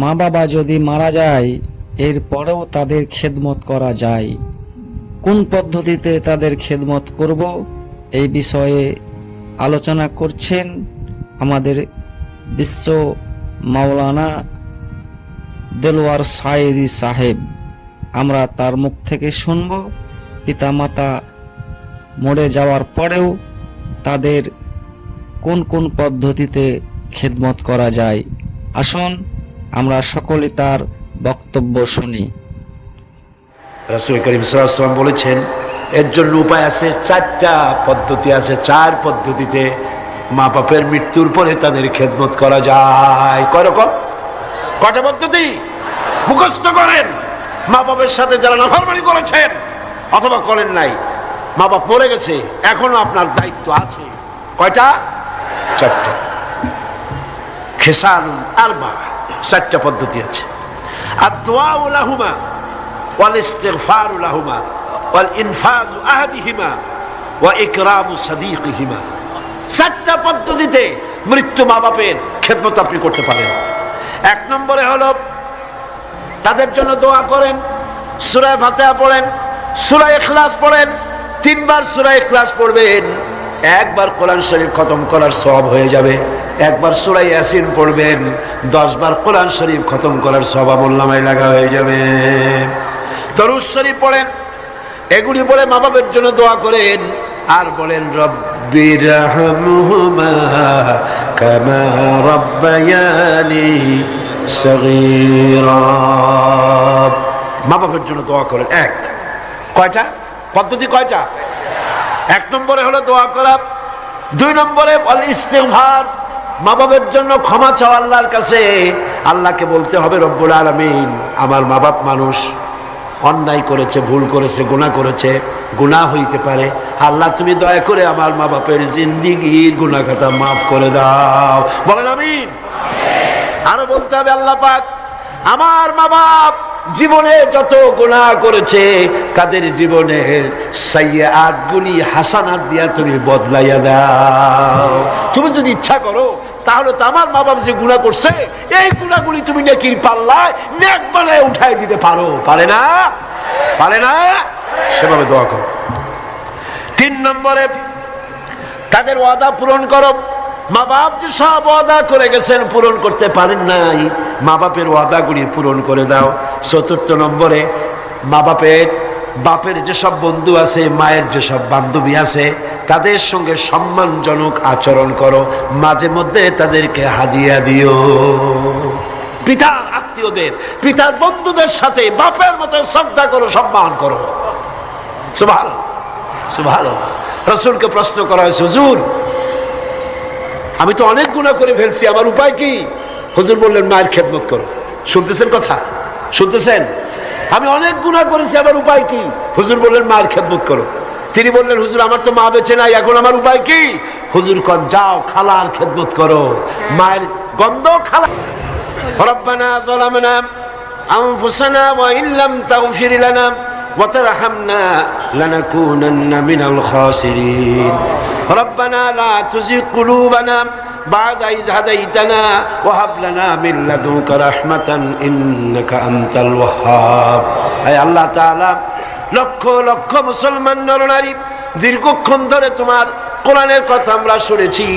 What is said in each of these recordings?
মা বাবা যদি মারা যায়, এরপরেও তাদের খেদমত করা যায়। কোন পদ্ধতিতে তাদের খেদমত করব, এই বিষয়ে আলোচনা করছেন আমাদের বিশ্ব মাওলানা দেলোয়ার সায়েদি সাহেব। আমরা তার মুখ থেকে শুনব, পিতামাতা মরে যাওয়ার পরেও তাদের কোন কোন পদ্ধতিতে খেদমত করা যায়। আসুন আমরা সকলে তার বক্তব্য শুনি। রাসুল করিম সাল্লাম বলেছেন, এর জন্য উপায় আছে, চারটা পদ্ধতি আছে। চার পদ্ধতিতে মা বাপের মৃত্যুর পরে তাদের খেদমত করা যায়। কয় রকম? কটা পদ্ধতি? মুখস্থ করেন। মা বাপের সাথে যারা নাফরমানি করেছেন, অথবা করেন নাই মা বাপ মরে গেছে, এখনও আপনার দায়িত্ব আছে। কয়টা? চারটা। খেসান আলবা চারটা পদ্ধতি আছে। আর ওয়াল ওয়াল আহাদিহিমা, ওয়া চারটা পদ্ধতিতে মৃত্যু মা বাপের খেদমত আপনি করতে পারেন। এক নম্বরে হলো, তাদের জন্য দোয়া করেন, সুরায় ভাতা পড়েন, সুরায় এখলাস পড়েন, তিনবার সুরায় এখলাস পড়বেন। একবার কোরআন শরীফ খতম করার সব হয়ে যাবে। একবার সুরাই অ্যাসিন পড়বেন, দশবার কোরআন শরীফ খতম করার সব আমল্লামায় লাগা হয়ে যাবে। দরুদ শরীফ পড়েন, এগুলি বলে মা বাবের জন্য দোয়া করেন, আর বলেন রব্বির মা বাবার জন্য দোয়া করেন, এক। কয়টা? পদ্ধতি কয়টা? এক নম্বরে হলো দোয়া করা, দুই নম্বরে ইস্তেভার মা বাবার জন্য ক্ষমা চাও আল্লাহর কাছে। আল্লাহকে বলতে হবে, রব্বুল আলমিন, আমার মা বাপ মানুষ অন্যায় করেছে, ভুল করেছে গুণা করেছে গুণা হইতে পারে। আল্লাহ, তুমি দয়া করে আমার মা বাপের জিন্দিগির গুণা খাতা মাফ করে দাও। বলেন আমিন। আরও বলতে হবে, আল্লাহ পাক, আমার মা বাপ জীবনে যত গুণা করেছে, তাদের জীবনের সাইয়া আট হাসানাত দিয়া তুমি বদলাইয়া দাও। তুমি যদি ইচ্ছা করো, তাহলে তো আমার মা বাপ যে গুণা করছে, এই গুণাগুলি তুমি নাকি পাল্লায়, নেক উঠাই দিতে পারো। পারে না? পারে না? সেভাবে দোয়া করো। তিন নম্বরে, তাদের ওয়াদা পূরণ করো। মা বাপ যে সব ওয়াদা করে গেছেন, পূরণ করতে পারেন নাই। মা বাপের ওয়াদাগুলি পূরণ করে দাও। চতুর্থ নম্বরে মা বাপের বাপের যেসব বন্ধু আছে, মায়ের যেসব বান্ধবী আছে, তাদের সঙ্গে সম্মানজনক আচরণ করো। মাঝে মধ্যে তাদেরকে হাদিয়া দিও। পিতার আত্মীয়দের পিতার বন্ধুদের সাথে বাপের মতো শ্রদ্ধা করো, সম্মান করো। সুভাল সুভাল রসুলকে প্রশ্ন করা হয়েছে, হুজুর, আমি তো অনেক গুণা করে ফেলছি, আমার উপায় কি? হুজুর বললেন মায়ের খেদমত করো শুনতেছেন কথা শুনতেছেন আমি অনেক গুণা করেছি আমার উপায় কি হুজুর বললেন মায়ের খেদমত করো তিনি বললেন হুজুর আমার তো মা বেঁচে নাই এখন আমার উপায় কি হুজুর কন যাও খালার খেদমত করো মায়ের গন্ধ খালা ربنا ظلمنا أنفسنا وإن لم تغفر لنا وترحمنا لنكونن من الخاسرين ربنا لا تزغ قلوبنا بعد إذ هديتنا وهب لنا من لدنك رحمة إنك أنت الوهاب أي الله تعالى লক্ষ লক্ষ মুসলমান নরনারী দীর্ঘক্ষণ ধরে তোমার কোরআনের কথা আমরা শুনেছি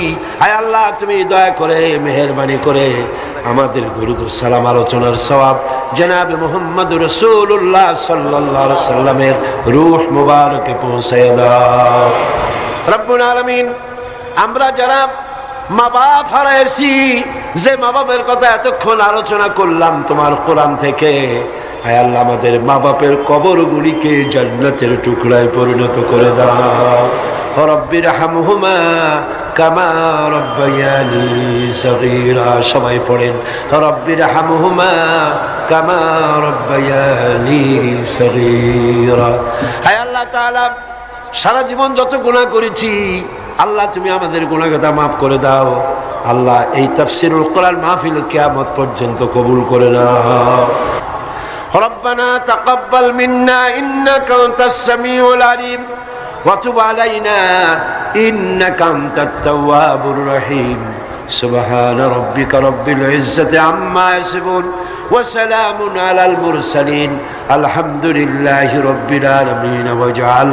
আয় আল্লাহ তুমি দয়া করে মেহরবানি করে আমাদের গুরুদ সালাম আলোচনার সবাব জনাব মোহাম্মদ রসুল্লাহ সাল্লাহ সাল্লামের রুহ মুবারকে পৌঁছায় দাও রব্বুল আলমিন আমরা যারা মা বাপ হারাইছি। যে মা বাপের কথা এতক্ষণ আলোচনা করলাম তোমার কোরআন থেকে, হায় আল্লাহ, আমাদের মা বাপের কবর গুলিকে জান্নাতের টুকরায় পরিণত করে দাও। রব্বির হামহুমা কামা রব্বায়ানি সগীরা। সবাই পড়েন রব্বির হামহুমা কামা রব্বায়ানি সগীরা। হায় আল্লাহ তাআলা, সারা জীবন যত গুণা করেছি আল্লাহ তুমি আমাদের গুণাগতা মাফ করে দাও আল্লাহ এই তাফসিরুল কোরআন মাহফিল কিয়ামত পর্যন্ত কবুল করে নাও ربنا تقبل منا إنك أنت السميع العليم وتب علينا إنك أنت التواب الرحيم سبحان ربك رب العزة عما يصفون وسلام على المرسلين الحمد لله رب العالمين واجعل